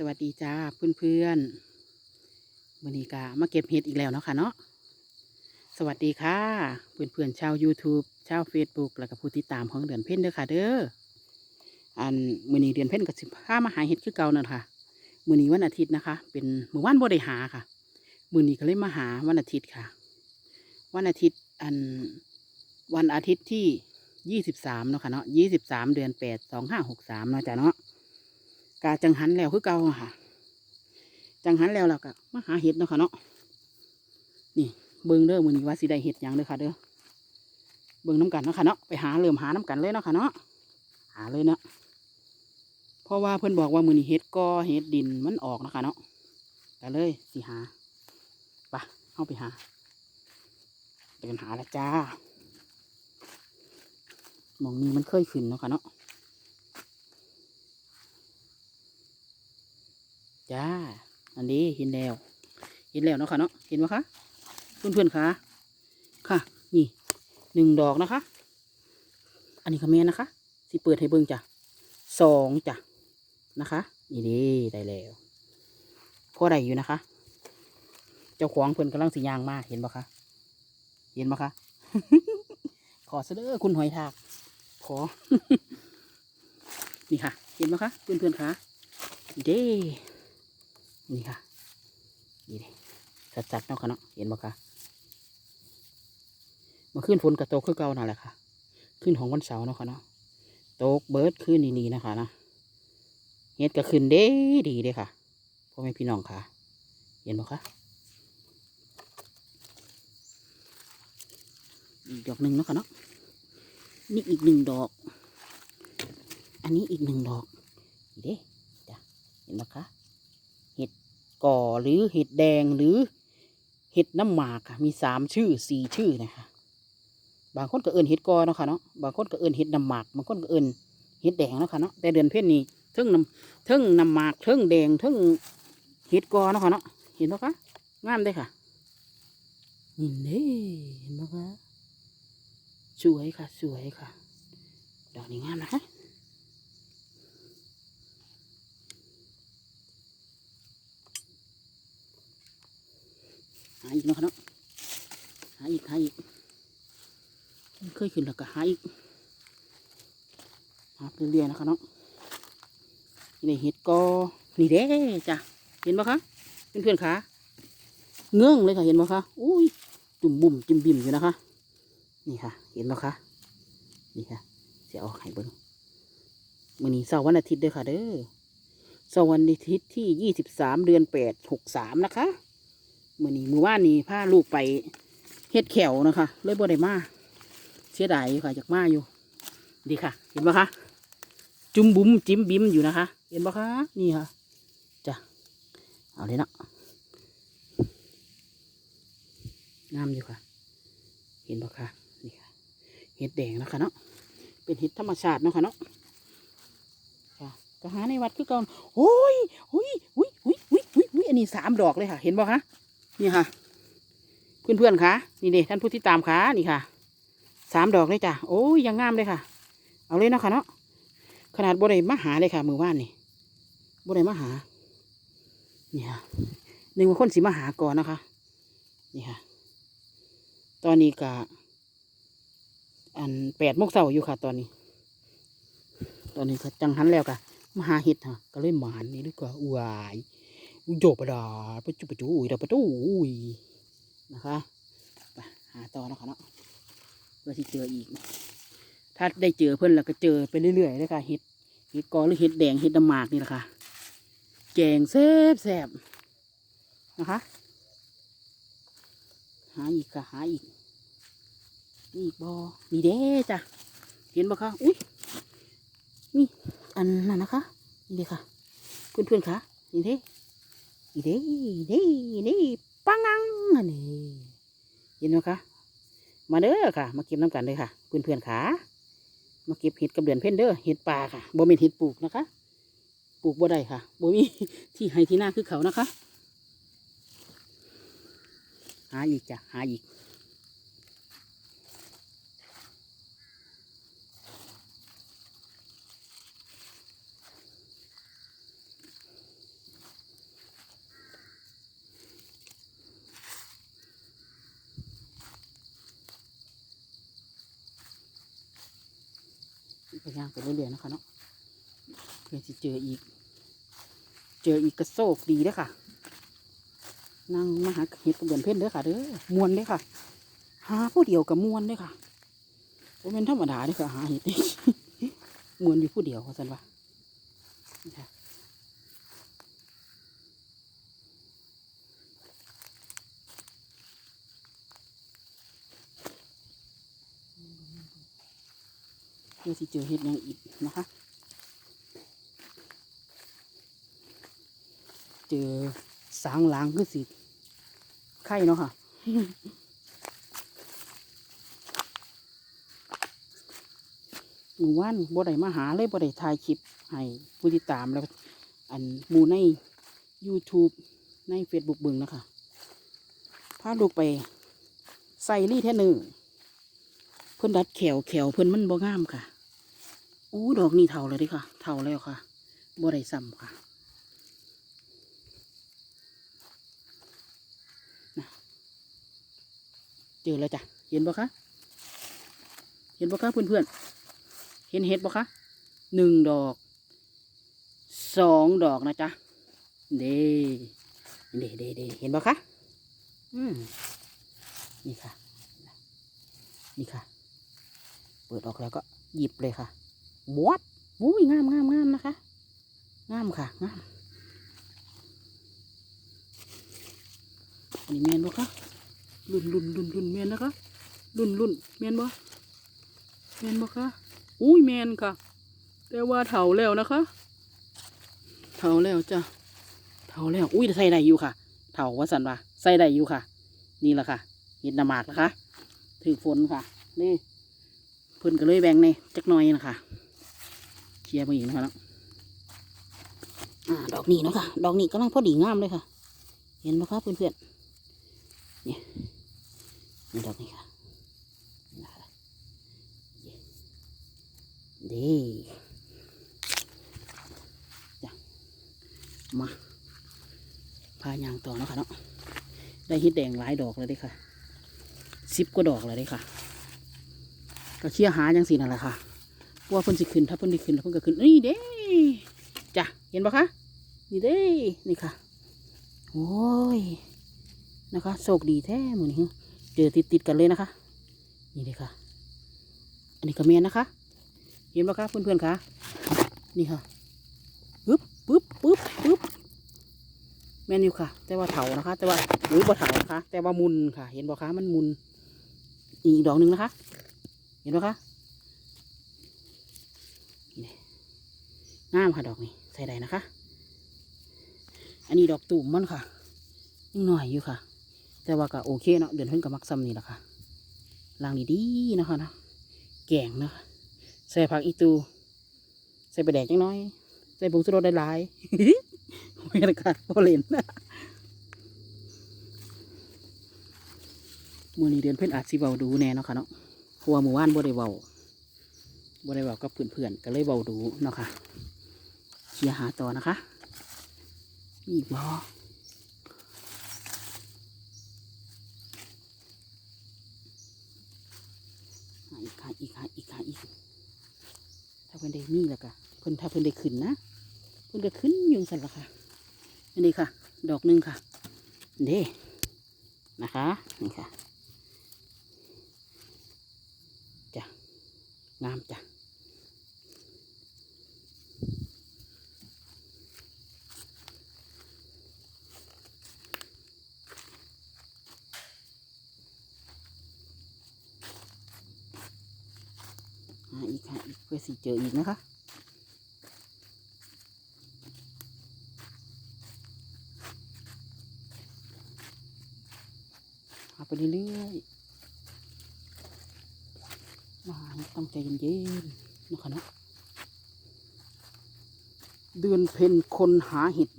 สวัสดีจ้าเพื่อนๆวันนี้กามาเก็บเห็ดอีกแล้วเนาะค่ะเนาะสวัสดีค่ะเพื่อนๆชาว YouTube ชาว Facebook แล้วก็ผู้ติดตามของเดือนเพ่นเด้อค่ะ เด้ออันมื้อนี้เดือนเพ่นก็สิพามาหาเห็ดคือเก่านั่นค่ะมื้อนี้วันอาทิตย์นะคะ เป็นมื้อวันบ่ได้หาค่ะ มื้อนี้ก็เลยมาหาวันอาทิตย์ค่ะ วันอาทิตย์อันวันอาทิตย์ที่ยี่สิบสามเนาะค่ะเนาะยี่สิบสามเดือนแปดสองห้าหกสามเนาะจ้ะเนาะ กาจังหันแล้วคือเก่าค่ะ จังหันแล้วเราก็มาหาเห็ดเนาะค่ะเนาะนี่เบิ่งเด้อมือนี้ว่าสิได้เห็ดหยังเด้อค่ะเด้อเบิ่งน้ำกันเนาะค่ะเนาะไปหาเริ่มหาน้ำกันเลยเนาะค่ะเนาะหาเลยเนาะเพราะว่าเพิ่อนบอกว่ามือนี้เห็ดกอเห็ดดินมันออกเนาะค่ะเนาะก็เลยสิหาไปะเข้าไปหาเดินหาล้วจ้ามองนี้มันเคยขึ้นเนาะค่ะเนาะ จ้า อันนี้เห็นแล้ว เห็นแล้วเนาะค่ะเนาะ เห็นไหมคะ เพื่อนๆคะค่ะ นี่หนึ่งดอกนะคะ อันนี้คอมเมนนะคะสิเปิดให้เบิ่งจ้ะสองจ้ะนะคะ นี่ดีได้แล้วพอได้อยู่นะคะ เจ้าของเพื่อนกำลังสียางมาเห็นปะคะ เห็นปะคะ ขอเสนอคุณหอยทาก ขอ นี่ค่ะ เห็นปะคะ เพื่อนๆคะนี่เด้ นี่ค่ะ นี่เลยจัดๆเนาะค่ะเนาะ เห็นบ่คะมาขึ้นฝนกับโตกคือเก่านั่นแหละค่ะ ขึ้นของวันเสาร์เนาะค่ะเนาะโตกเบิร์ดขึ้นนี่ๆนะคะนะ เฮ็ดก็ขึ้นเด้ดีเด้ค่ะพ่อแม่พี่น้องค่ะ เห็นบ่คะอีกดอกหนึ่งเนาะค่ะเนาะ นี่อีกหนึ่งดอก อันนี้อีกหนึ่งดอกเด้จ้ะเห็นบ่คะ ก่อหรือเห็ดแดงหรือเห็ดน้ำหมากมีสามชื่อสี่ชื่อนะคะบางคนก็เอินเห็ดกอเนาะค่ะเนาะบางคนก็เอินเห็ดน้ำหมากบางคนก็เอินเห็ดแดงเนาะค่ะเนาะแต่เดือนเพ็ญนี้ทั้งน้ำทั้งน้ำหมากทั้งแดงทั้งเห็ดกอเนาะค่ะเนาะเห็นไหมคะงามเด้ค่ะนี่เด้เห็นไหมคะสวยค่ะสวยค่ะดอกนี้งามนะคะ หาอีกเนาะค่ะเนาะหาอีกหาอีกเคยขึ้นแล้วก็หาอีกหาไปเรื่อยๆนะคะเนาะนี่เห็ดกอนี่เด้จ้ะเห็นปะคะเพื่อนๆคะเงื่องเลยค่ะเห็นปะคะอุ้ยจุ่มบุ่มจิมบิ่มอยู่นะคะ นี่ค่ะ เห็นปะคะนี่ค่ะเสียออกให้เบิ้งวันนี้เสาร์วันอาทิตย์เด้อค่ะเด้อเสาร์วันอาทิตย์ที่ยี่สิบสามเดือนแปดหกสามนะคะ มื่อนี้มือว่านนี้พาลูกไปเฮ็ดแขวนะคะเลยบ่ได้มาเสียดายอยู่ค่ะจากมาอยู่ ดีค่ะ เห็นปะคะจุ่มบุ้มจิ้มบิ้มอยู่นะคะ เห็นปะคะนี่ค่ะจ้ะเอาเลยเนาะงามอยู่ค่ะ เห็นปะคะนี่ค่ะเห็ดแดงนะคะเนาะเป็นเห็ดธรรมชาติเนาะค่ะเนาะค่ะก็หาในวัดคือเก่าโอ้ยโอ้ยอุ้ยอุ้ยอุ้ยอุ้ยอันนี้สามดอกเลยค่ะ เห็นปะคะ นี่ค่ะ เพื่อนเพื่อนคะนี่เด็ท่านผู้ที่ตามคะนี่ค่ะ สามดอกเลยจ้ะ โอ้ยยังงามเลยค่ะ เอาเลยเนาะค่ะเนาะ ขนาดบริมาหาเลยค่ะ มือว่านนี่บริมาหา นี่ค่ะหนึ่งคนสิมาหาก่อนนะคะ นี่ค่ะ ตอนนี้กะอันแปดโมงเช้าอยู่ค่ะ ตอนนี้ ตอนนี้ก็จังหันแล้วกะมาหาเห็ดค่ะ ก็เลยหมานนี่ดีกว่าอวาย โยปะดาปจุปจุอุยดาปะจุอุยนะคะไปหาต่อนะคะเนาะเพื่อที่เจออีก ถ้าได้เจอเพื่อนแล้วก็เจอไปเรื่อยๆเลยค่ะเห็ดเห็ดกอหรือเห็ดแดงเห็ดดำหมากนี่แหละค่ะแกงแซ่บแซ่บนะคะหาอีกค่ะหาอีกนี่อีกบอนี่เด้จ้ะเห็นบ่คะอุ้ยนี่อันนั้นนะคะนี่เด้ค่ะเพื่อนๆคะนี่เด้ อีเด้อีเด้อีปังงังอันนี้เห็นไหมคะมาเด้อค่ะ มาเก็บน้ำกันเลยค่ะเพื่อนเพื่อนขามาเก็บเห็ดกับเดือนเพ่นเด้อเห็ดป่าค่ะบ่เป็นเห็ดปลูกนะคะ ปลูกบ่ได้ค่ะบ่มีที่ให้ที่หน้าคือเขานะคะ หาอีกจ้ะหาอีก พยายามไปเรื่อยๆนะคะเนาะเพื่อจะเจออีก เจออีกกระโซกดีเด้อค่ะนั่งมาหาเห็ดกับเดือนเพ่นเด้อค่ะเด้อมวนเด้อค่ะ หาผู้เดียวกับมวนเด้อค่ะผมเป็นธรรมดาเด้อค่ะหาเห็ดมวนอยู่ผู้เดียวเขาสันว่านี่ค่ะเพื่อที่เจอเห็ดหยังอีกนะคะ เจอสางหลางคือสิไข่เนาะค่ะหมู่ว่านบ่ได้มาหาเลยบ่ได้ถ่ายคลิปให้ผู้ติดตามแล้ว อันหมู่ใน YouTube ใน Facebook เบิ่งนะคะพาลูกไปใส่รีเทนเนอร์เพิ่นดัดแขวแขวเพิ่นมันบ่งามค่ะโอ้ดอกนี่เท่าเลยดิค่ะ เท่าแล้วค่ะบ่ได้ซ้ำค่ะเจอแล้วจ้ะ เห็นปะคะ เห็นปะคะเพื่อนๆ เห็นเห็ดปะคะหนึ่งดอกสองดอกนะจ๊ะ เด้เด้เด้เด้เห็นปะคะ อืมนี่ค่ะ นี่ค่ะ เปิดออกแล้วก็หยิบเลยค่ะ บวดอุ้ยงามงามงามนะคะ งามค่ะงามอันนี้แมนปะคะรุ่นรุ่นรุ่นรุ่นแมนนะคะรุ่นรุ่นแมนบ่แมนบ่คะอุ้ยแมนค่ะ แต่ว่าเถาแล้วนะคะเถาแล้วจ้ะเถาแล้วอุ้ยใส่ได้อยู่ค่ะเถาว่าสันว่าใส่ได้อยู่ค่ะ นี่แหละค่ะเห็ดนาหมากนะคะถือฝนค่ะนี่เพิ่นก็เลยแบ่งในจักหน่อยนะคะ เคลียร์มาอีกนะคะเนาะอ่าดอกนี้เนาะค่ะ ดอกนี้กำลังพอดีงามเลยค่ะ เห็นไหมคะเพื่อนๆนี่นี่ดอกนี้ค่ะนะดีจ้ะมาพายางต่อเนาะคะเนาะได้ฮิดแดงหลายดอกเลยด้ค่ะสิบกว่าดอกเลยด้ค่ะ ก็เชี่ยหาจังสีนั่นแหละค่ะ ว่าเพิ่นสิขึ้นถ้าเพิ่นได้ขึ้นแล้วเพิ่นก็ขึ้นนี่เด้จ้ะเห็นปะคะนี่เด้นี่ค่ะโอ้ยนะคะโชคดีแท้เหมือนนี้เจอติดติดกันเลยนะคะ นี่เลยค่ะ อันนี้ก็เมียนนะคะ เห็นปะคะเพื่อนๆคะนี่ค่ะปึ๊บปึ๊บปึ๊บปึ๊บแมนอยู่ค่ะ แต่ว่าเถานะคะ แต่ว่าหรือบ่เถานะคะ แต่ว่ามุนค่ะ เห็นปะคะมันมุนอีกดอกหนึ่งนะคะ เห็นปะคะ งามค่ะดอกนี้ใส่ได้นะคะ อันนี้ดอกตุ่มมันค่ะยังหน่อยอยู่ค่ะ แต่ว่าก็โอเคเนาะเดือนเพิ่นกับมักซ้ำนี่แหละค่ะล้างดีๆนะคะเนาะแกงเนาะใส่ผักอีตู ใส่ไปแดกจังน้อย ใส่ผงชูรสได้หลายไม่ได้ค่ะพอเล่นมื่อนี้เดือนเพิ่นอาจสิเบาดูแน่เนาะค่ะเนาะเพราะว่าหมู่บ้านบ่ได้เบาบ่ได้เบากับเพื่อนๆก็เลยเบาดูเนาะค่ะ เชียร์หาต่อนะคะ มีอีกบ่หาอีกหาอีกหาอีกหาอีก ถ้าเพิ่นได้มีแล้วก็เพิ่นถ้าเพิ่นได้ขึ้นนะ เพิ่นก็ขึ้นยุงสันละค่ะ อันนี้ค่ะ ดอกหนึ่งค่ะ เด้นะคะ นี่ค่ะ จ้ะ งามจ้ะ หาอีกหาอีก เพื่อสิเจออีกนะคะหาไปเรื่อยๆมาต้องใจเย็นๆนะคะเนาะเดือนเพ็ญคนหาเห็ด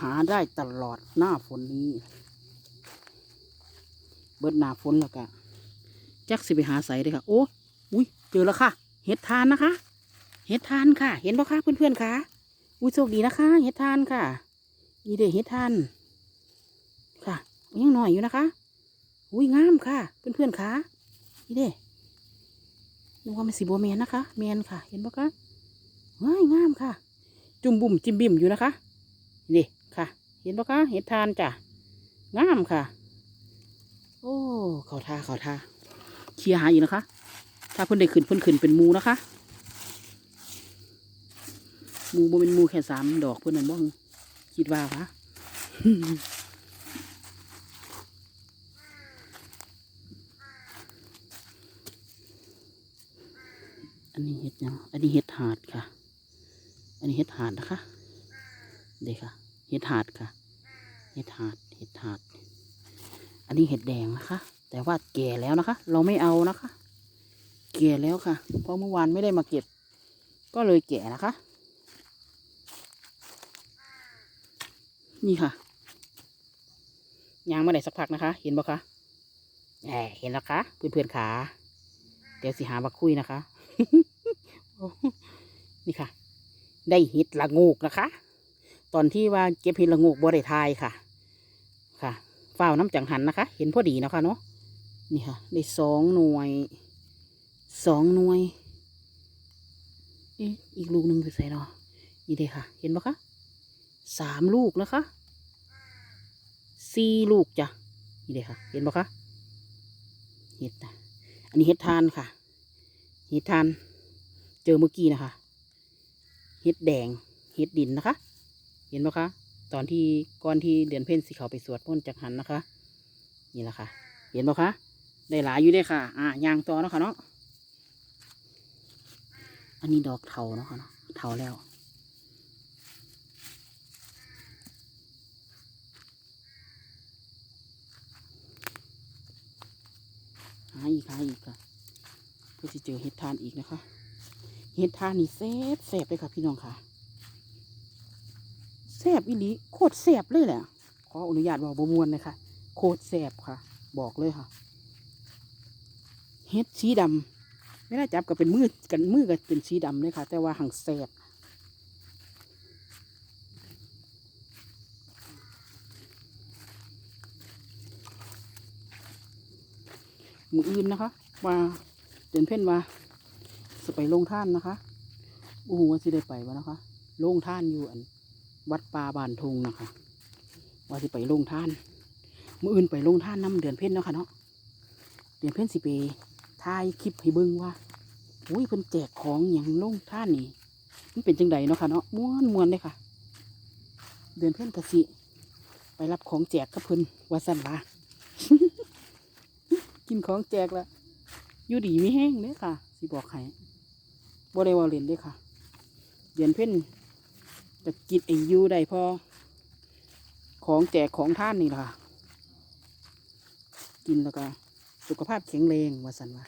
หาได้ตลอดหน้าฝนนี้ เบิดหน้าฝนแล้วก็จักสิไปหาใส่เลยค่ะ โอ้อุ้ยเจอแล้วค่ะ เห็ดทานนะคะ เห็ดทานค่ะ เห็นปะคะเพื่อนๆคะอุ้ยโชคดีนะคะ เห็ดทานค่ะนี่เด้เห็ดทานค่ะยังหน่อยอยู่นะคะอุ้ยงามค่ะ เพื่อนๆคะนี่เด้นึกว่ามันสีบัวแมนนะคะแมนค่ะ เห็นปะคะว้ายงามค่ะ จุ่มบุ่มจิ้มบิ่มอยู่นะคะนี่ค่ะ เห็นปะคะเห็ดทานจ้ะงามค่ะ โอ้เขาท่าเขาท่าเคลียหาอีกนะคะ ถ้าเพิ่นได้ขึ้นเพิ่นขึ้นเป็นมูนะคะมูบ่เป็นมูแค่สามดอกเพิ่นนั่นบ่คิดว่าคะอันนี้เห็ดยังอันนี้เห็ดหาดค่ะ อันนี้เห็ดหาดนะคะเด็กค่ะเห็ดหาดค่ะ เห็ดหาดเห็ดหาด อันนี้เห็ดแดงนะคะ แต่ว่าแก่แล้วนะคะ เราไม่เอานะคะ แก่แล้วค่ะ เพราะเมื่อวานไม่ได้มาเก็บ ก็เลยแก่นะคะ นี่ค่ะยางมาได้สักพักนะคะ เห็นปะคะแหมเห็นแล้วคะเพื่อนๆขา เดี๋ยวสิหามาคุยนะคะ นี่ค่ะ ได้เห็ดละงูกนะคะ ตอนที่ว่าเก็บเห็ดละงูกบ่ได้ทายค่ะ ค่ะฝ้าน้ำจังหันนะคะ เห็นพอดีนะคะเนาะ นี่ค่ะ ได้สองหน่วย สองหน่วยอีกลูกหนึ่งคือใส่เนาะนี่เลยค่ะ เห็นปะคะสามลูกนะคะสี่ลูกจ้ะนี่เลยค่ะ เห็นปะคะเห็ดนะอันนี้เห็ดทานค่ะ เห็ดทาน เจอเมื่อกี้นะคะ เห็ดแดง เห็ดดินนะคะ เห็นปะคะ ตอนที่ก่อนที่เดือนเพ็ญสิเขาไปสวดพ้นจากหันนะคะ นี่แหละค่ะ เห็นปะคะ ได้หลายอยู่ได้ค่ะ อะยางต่อนะค่ะเนาะ อันนี้ดอกเทาเนาะค่ะเนาะเทาแล้วหาอีกหาอีกค่ะเพื่อจะเจอเห็ดทานอีกนะคะ เห็ดทานนี่แซ่บแซ่บเลยค่ะพี่น้องค่ะแซ่บอีหลีโคตรแซ่บเลยแหละขออนุญาตบอกบมวนเลยค่ะโคตรแซ่บค่ะ บอกเลยค่ะ เห็ดสีดำ ไม่น่าจับกับเป็นมือกันมือกับเป็นสีดำเลยค่ะ แต่ว่าหังแซ่บมืออื่นนะคะว่าเดินเพ่นว่าจะไปลงท่านนะคะโอ้โหว่าสิได้ไปวะนะคะลงท่านอยู่อัน วัดป่าบานทงนะคะ ว่าสิไปลงท่านมืออื่นไปลงท่านน้ำเดือนเพ่นเนาะค่ะเนาะเดือนเพ่นสิไป ถ่ายคลิปให้เบิ่งว่าอุ้ยเพิ่นแจกของอย่างลงท่านนี่มันเป็นจังใดเนาะค่ะเนาะม้วนม้วนเลยค่ะ เดือนเพื่อนกะสิ ไปรับของแจกกับเพิ่นว่าสั่นว่ากินของแจกละอยู่ดีไม่แห้งเด้อค่ะสิบอกให้บ่ได้ว่าเลนเด้อค่ะ เดือนเพ่นจะกินไอ้อยูได้พอของแจกของท่านนี่ล่ะค่ะ กินแล้วก็ สุขภาพแข็งแรงว่าสันว่า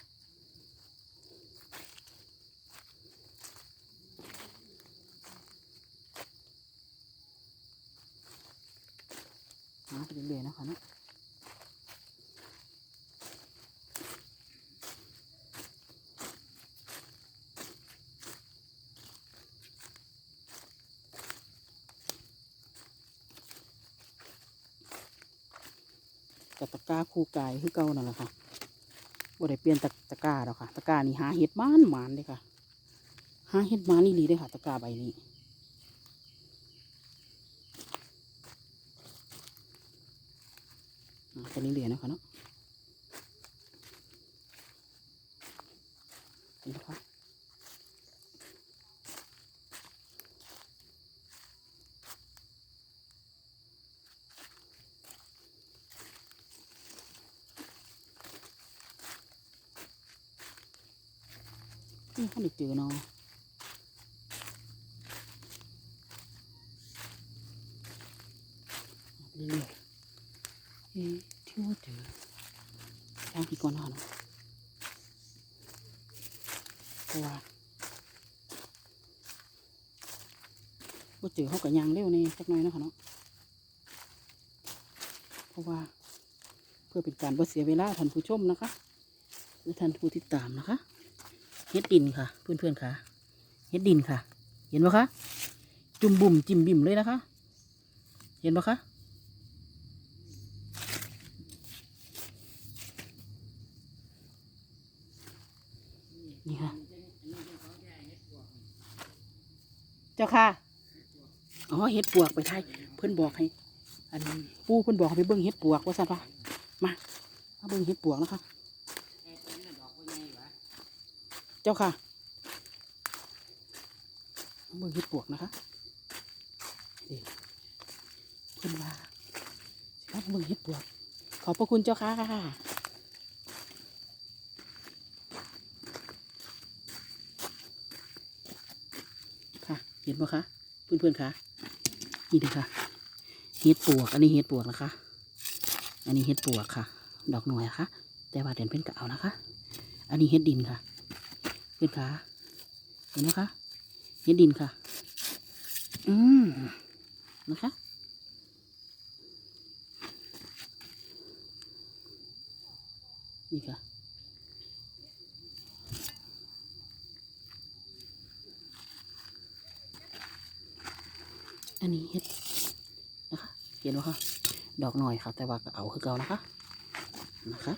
หาไปเรื่อยๆนะคะเนาะกับตะก้าคู่กายคือเก่านั่นแหละค่ะ บ่ได้เปลี่ยนตะตะกร้าแล้วค่ะ ตะกร้านี่หาเห็ดมานหมานเลยค่ะ หาเห็ดมานนี่ลีเลยค่ะ ตะกร้าใบนี้อ่าไปเหลือนะคะเนาะเห็นไหมคะ นี่เขาได้เจอเนาะเรื่อยๆเอ๊ะที่ว่าเจอทางพี่ก่อนหน่อยเนาะเพราะว่าว่าเจอเขากับยางเร็วในสักหน่อยนะคะเนาะเพราะว่าเพื่อเป็นการบ่เสียเวลาท่านผู้ชมนะคะ และท่านผู้ติดตามนะคะ เฮ็ดดินค่ะ เพื่อนๆค่ะเฮ็ดดินค่ะ เห็นปะคะจุ่มบุ่มจิ้มบิ่มเลยนะคะ เห็นปะคะนี่ค่ะ เจ้าค่ะอ๋อเห็ดปวกไปไทยเพื่อนบอกให้อันปู่เพื่อนบอกให้ไปเบิ่งเห็ดปวกว่าสัตว์ปะมามาเบิ่งเห็ดปวกนะคะ เจ้าค่ะมาเบิ่งเห็ดปวกนะคะนี่เพื่อนว่าสิมาเบิ่งเห็ดปวก ขอบพระคุณเจ้าค่ะค่ะ เห็นปะคะเพื่อนๆคะนี่เลยค่ะเห็ดปวก อันนี้เห็ดปวกนะคะ อันนี้เห็ดปวกค่ะ ดอกหน่วยนะคะแต่ว่าเด่นเป็นเก่านะคะ อันนี้เห็ดดินค่ะ เพื่อนคะเห็นไหมคะเห็ดดินค่ะ อืมนะคะนี่ค่ะอันนี้เห็ดนะคะเห็นไหมคะดอกหน่อยค่ะ แต่ว่าก็เอาคือเก่านะคะนะคะ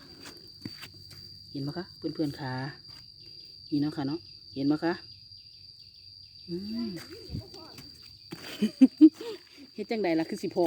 เห็นไหมคะเพื่อนๆค่ะ นี่เนาะค่ะเนาะเห็นไหมคะเฮ็ดจังใดล่ะคือสิพอ